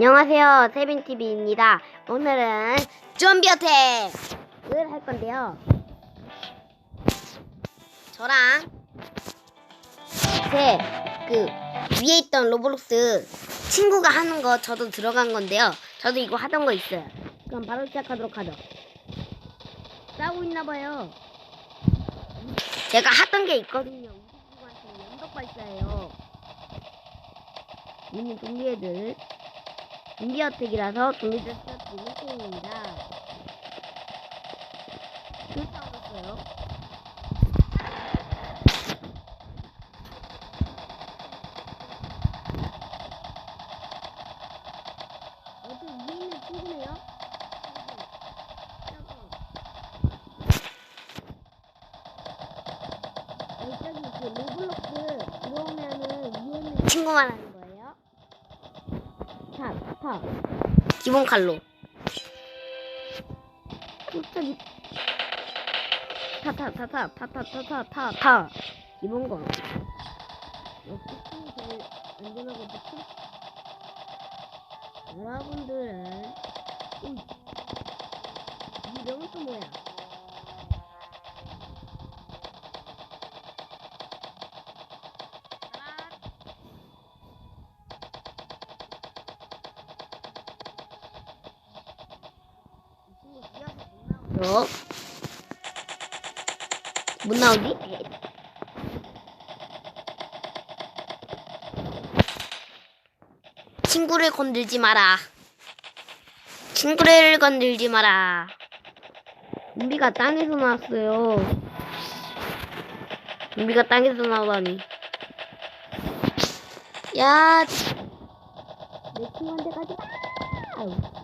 안녕하세요, 세빈TV입니다. 오늘은 좀비 어택을 할 건데요. 저랑 제 그 위에 있던 로블록스 친구가 하는 거 저도 들어간 건데요. 저도 이거 하던 거 있어요. 그럼 바로 시작하도록 하죠. 싸우고 있나 봐요. 제가 하던 게 있거든요. 우리 친구한테 연덕 발사예요. 이미 좀비 애들 인디어택이라서 준비됐던 재밌게입니다. 기본 칼로. 저기. 타, 타, 타, 타, 타, 타, 타, 타, 타, 타. 기본 거. 어떻게 제일 안전하거든요? 여러분들은, 이, 이 명은 또 뭐야? 친구를 건들지 마라. 친구를 건들지 마라. 좀비가 땅에서 나왔어요. 좀비가 땅에서 나오다니. 야, 내 친구한테 가지 마. 아유.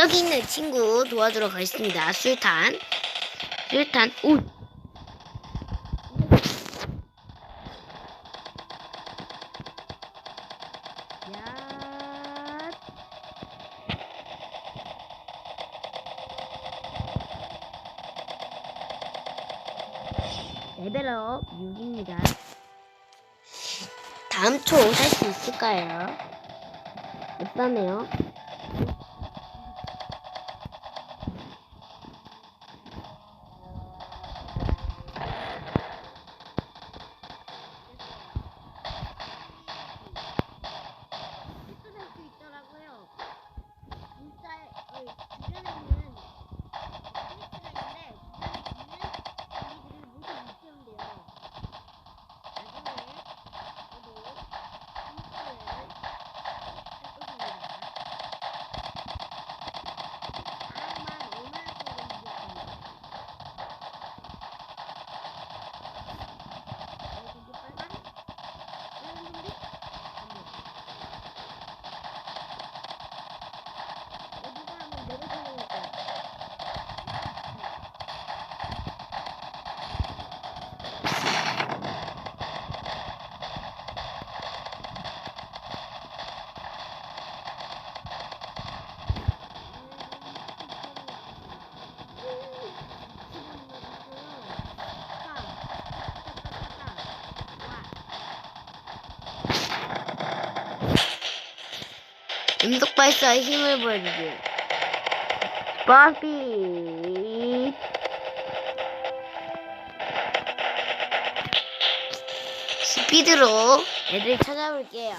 저기 있는 친구 도와주러 가겠습니다. 술탄. 술탄. 오. 야. 레벨업 6입니다. 다음 초 살 수 있을까요? 없다네요. 음속 발사의 힘을 보여주지. 버피. 스피드로 애들 찾아볼게요.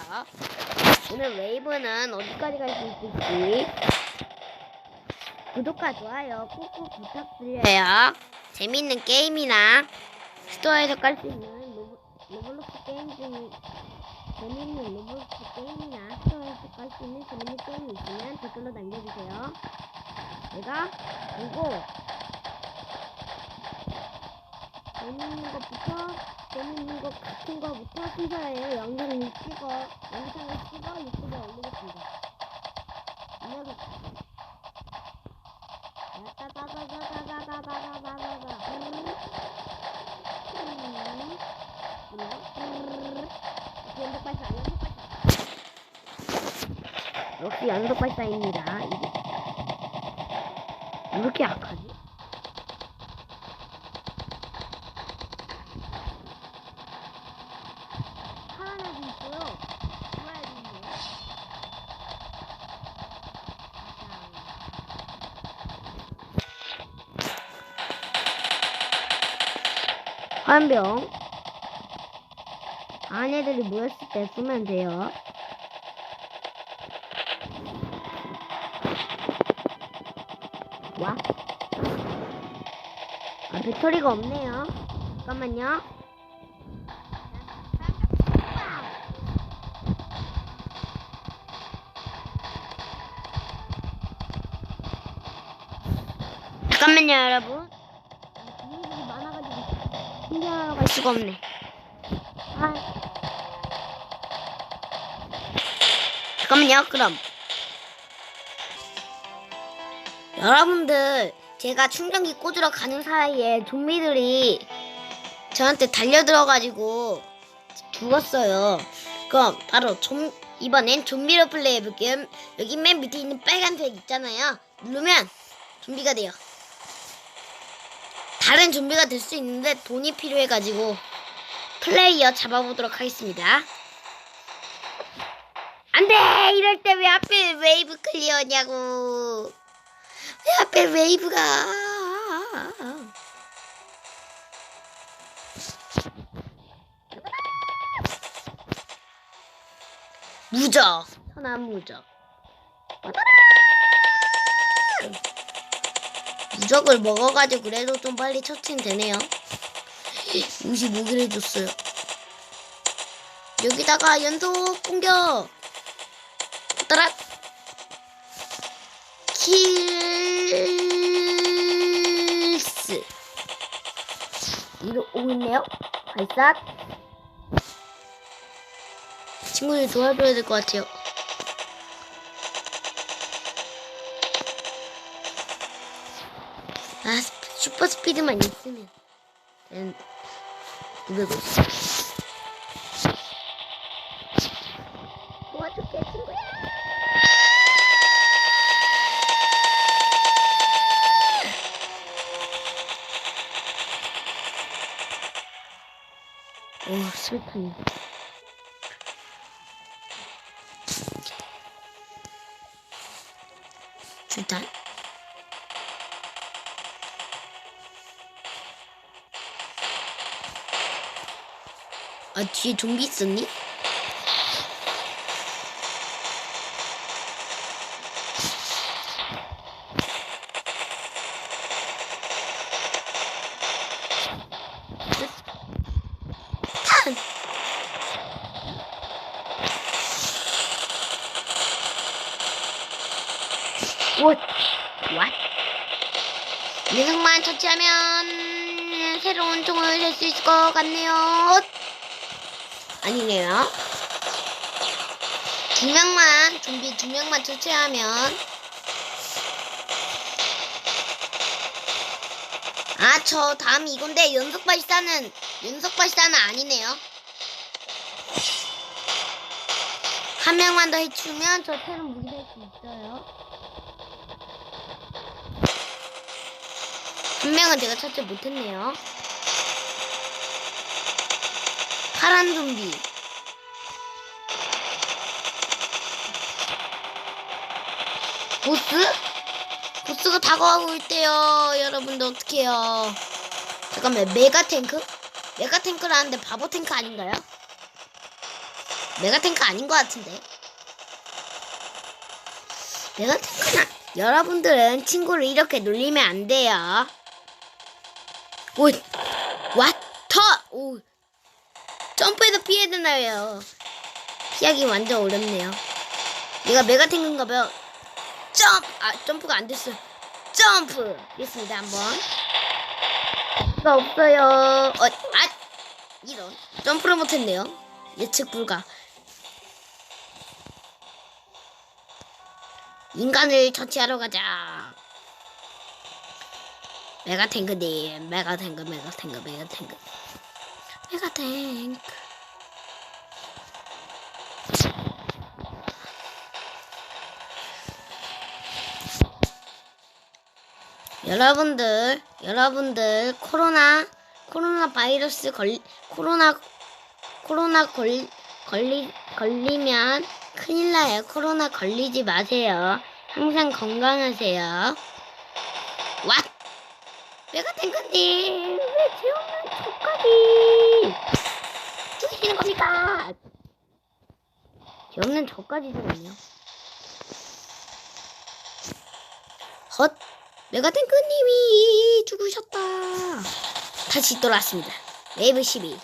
오늘 웨이브는 어디까지 갈 수 있을지. 구독과 좋아요 꾹꾹 부탁드려요. 재밌는 게임이나 스토어에서 깔 수 있는 로블, 로블록스 게임 중 재밌는 로블록스 게임이나 스토어에서 깔수 있는 재밌는 게임이 있으면 댓글로 남겨주세요. 내가 보고 재밌는 것부터 재밌는 것 같은 거부터 순서예요. 영상을 찍어 영상을 찍어 유튜브에 올리겠습니다. 안녕히 따다다다다다다다다다다 연속 발사 연속 발사 역시 연속 발사입니다. 이게 왜 이렇게 약하지? 화병 아내들이 모였을 때 쓰면 돼요. 와. 아, 배터리가 없네요. 잠깐만요. 잠깐만요, 여러분. 비밀이 많아가지고 신경하러 갈 수가 없네. 잠깐만요, 그럼. 여러분들, 제가 충전기 꽂으러 가는 사이에 좀비들이 저한테 달려들어가지고 죽었어요. 그럼 바로 좀, 이번엔 좀비로 플레이해볼게요. 여기 맨 밑에 있는 빨간색 있잖아요. 누르면 좀비가 돼요. 다른 좀비가 될 수 있는데 돈이 필요해가지고 플레이어 잡아보도록 하겠습니다. 안돼! 이럴 때 왜 하필 웨이브 클리어냐고. 왜 하필 웨이브가. 무적. 현안 무적. 무적을 먹어가지고 그래도 좀 빨리 처치는 되네요. 55개를 줬어요. 여기다가 연속 공격. 오고 있네요. 발사. 친구들 도와줘야 될 것 같아요. 아, 스- 슈퍼 스피드만 있으면. 음, 이거도. 도와 오, 슬프네. 일단 아 뒤에 좀비 있었니? 탄! 왓? 왓? 녀석만 처치하면 새로운 총을 살 수 있을 것 같네요. 아니네요. 두 명만, 좀비 두 명만 처치하면. 아, 저 다음 이건데 연속 발사는, 연속 발사는 아니네요. 한 명만 더 해치우면 저 새로운 무기 될 수 있어요. 한 명은 제가 찾지 못했네요. 파란 좀비. 보스? 보스가 다가오고 있대요. 여러분들 어떡해요. 잠깐만, 메가 탱크? 메가 탱크라는데 바보 탱크 아닌가요? 메가 탱크 아닌 것 같은데. 메가 탱크는, 여러분들은 친구를 이렇게 놀리면 안 돼요. 오! 오, 피해야 되나요? 피하기 완전 어렵네요. 얘가 메가 탱크인가 봐요. 점프! 아, 점프가 안 됐어요. 점프! 됐습니다, 한번. 가 없어요. 어, 아! 이런. 점프를 못했네요. 예측 불가. 인간을 처치하러 가자. 메가 탱크님, 메가 탱크, 메가 탱크, 메가 탱크. 메가 탱크. 여러분들, 여러분들 코로나 코로나 바이러스 걸 코로나 코로나 걸 걸리 걸리면 큰일 나요. 코로나 걸리지 마세요. 항상 건강하세요. 왓! 내가 된 건데 왜 재없는 족각이 죽이시는 겁니까? 재없는 저까지 죽었네요. 헛! 메가탱크님이 죽으셨다. 다시 돌아왔습니다. 레이브 12.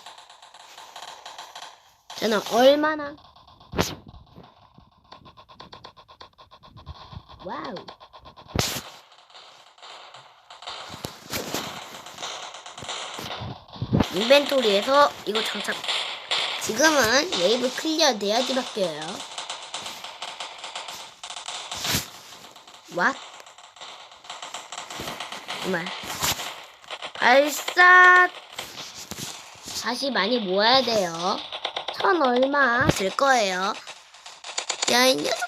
저는 얼마나 와우. 인벤토리에서 이거 장착. 지금은 레이브 클리어 돼야지 바뀌어요. 와? 정말 발사 다시 많이 모아야 돼요. 천 얼마 될 거예요. 야, 이 녀석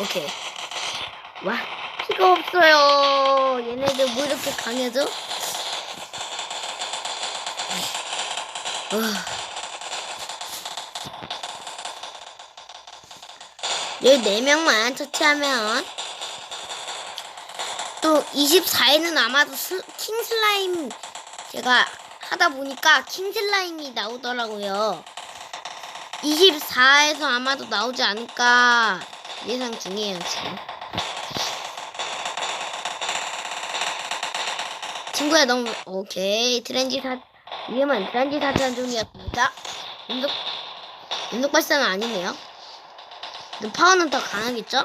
오케이. 와, 피가 없어요. 얘네들 뭐 이렇게 강해져? 어. 14명만 처치하면 또 24에는 아마도 스, 킹슬라임 제가 하다 보니까 킹슬라임이 나오더라고요. 24에서 아마도 나오지 않을까 예상 중이에요 지금. 친구야 너무 오케이 트렌지 사 위험한 트렌지 사탄 중이었습니다. 연속 연속 발사는 아니네요. 근데 파워는 더 강하겠죠?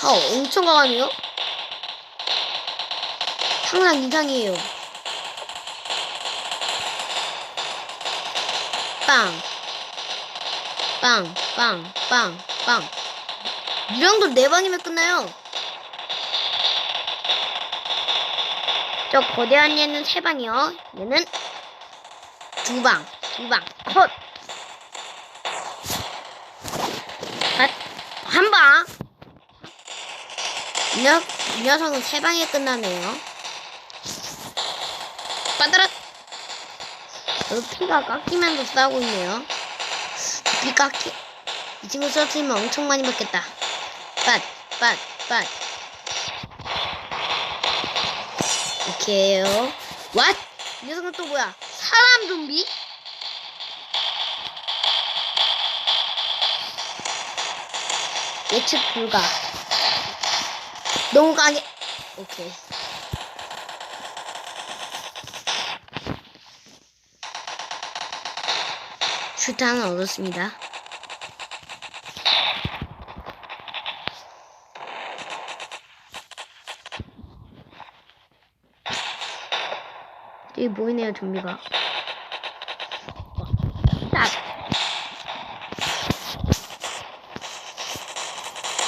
파워 엄청 강하네요. 상상 이상이에요. 빵. 빵, 빵, 빵, 빵. 이 정도 네 방이면 끝나요. 저 거대한 얘는 세 방이요. 얘는 두 방, 두 방, 컷. 아, 한 방. 이, 녀, 이 녀석은 세 방에 끝나네요. 빠드라. 저 피가 깎이면서 싸우고 있네요. 피 깎이. 이 친구 써트리면 엄청 많이 먹겠다. 빤, 빤, 빤. 오케이요. 왓? 이 녀석은 또 뭐야? 사람 좀비? 예측 불가. 너무 강해. 오케이. 슈타는 얻었습니다. 여기 보이네요, 좀비가. 딱.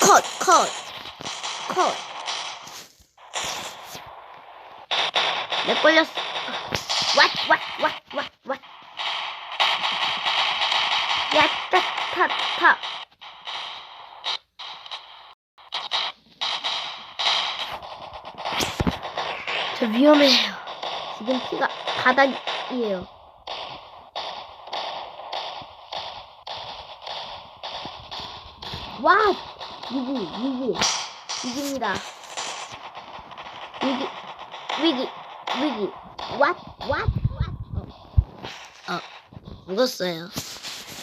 컷, 컷, 컷. 내 걸렸어. 왓, 왓, 왓, 왓, 왓. 야, 타, 타, 타. 저 위험해요. 지금 피가 바닥이에요. 와! 위기, 위기, 위기입니다. 위기, 위기, 위기. 왓, 왓, 왓. 어, 어, 묻었어요.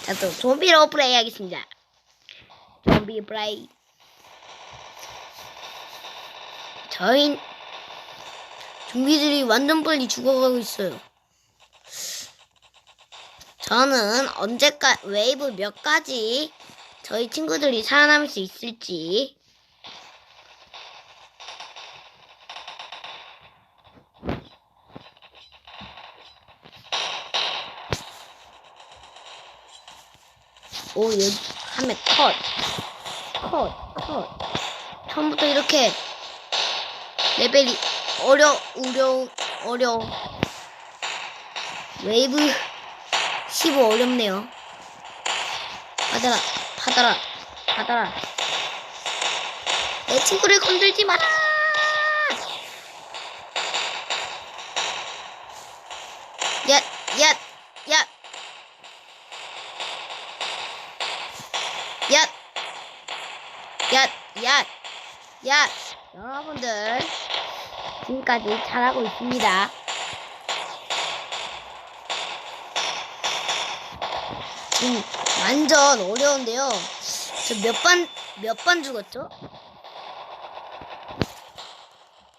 자, 또 좀비로 플레이 하겠습니다. 좀비 플레이. 저희 좀비들이 완전 빨리 죽어가고 있어요. 저는 언제까 웨이브 몇 가지 저희 친구들이 살아남을 수 있을지 오 여기 하면 컷. 컷. 컷. 처음부터 이렇게 레벨이 어려 우려 어려 웨이브 15 어렵네요. 받아라 받아라 받아라 내 친구를 건들지 마라. 야, 야, 야. 야. 야, 야. 야. 여러분들 지금까지 잘하고 있습니다. 지금 완전 어려운데요. 저 몇 번, 몇 번 죽었죠?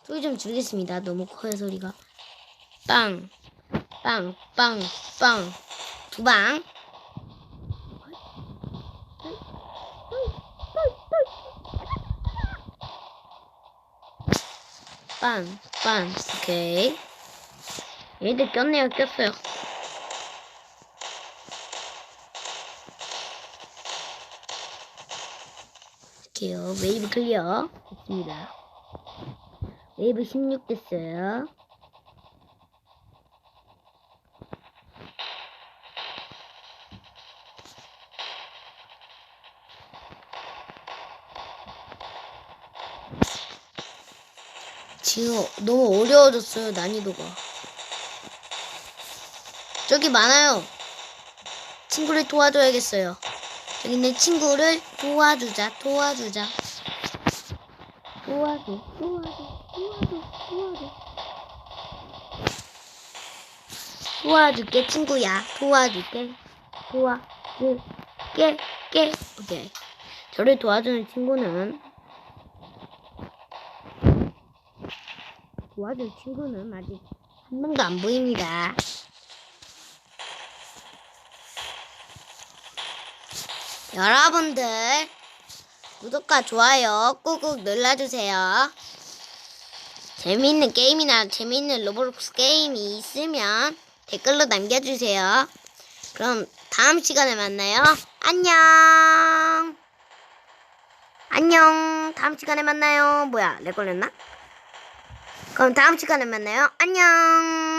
소리 좀 줄이겠습니다. 너무 커요, 소리가. 빵, 빵, 빵, 빵. 두 방. 빵, 빵. 오케이. 얘들 꼈네요, 꼈어요. 오케이요. 웨이브 클리어. 됐습니다. 웨이브 16 됐어요. 지금 너무 어려워졌어요, 난이도가. 저기 많아요. 친구를 도와줘야겠어요. 저기 있는 친구를 도와주자, 도와주자. 도와줘, 도와줘, 도와줘, 도와줘. 도와줄게, 친구야. 도와줄게. 도와줄게, 깨. 오케이. 저를 도와주는 친구는 도와줄 친구는 아직 한 명도 안 보입니다. 여러분들 구독과 좋아요 꾹꾹 눌러주세요. 재미있는 게임이나 재미있는 로블록스 게임이 있으면 댓글로 남겨주세요. 그럼 다음 시간에 만나요. 안녕. 안녕. 다음 시간에 만나요. 뭐야, 내 걸렸나? 그럼 다음 시간에 만나요. 안녕.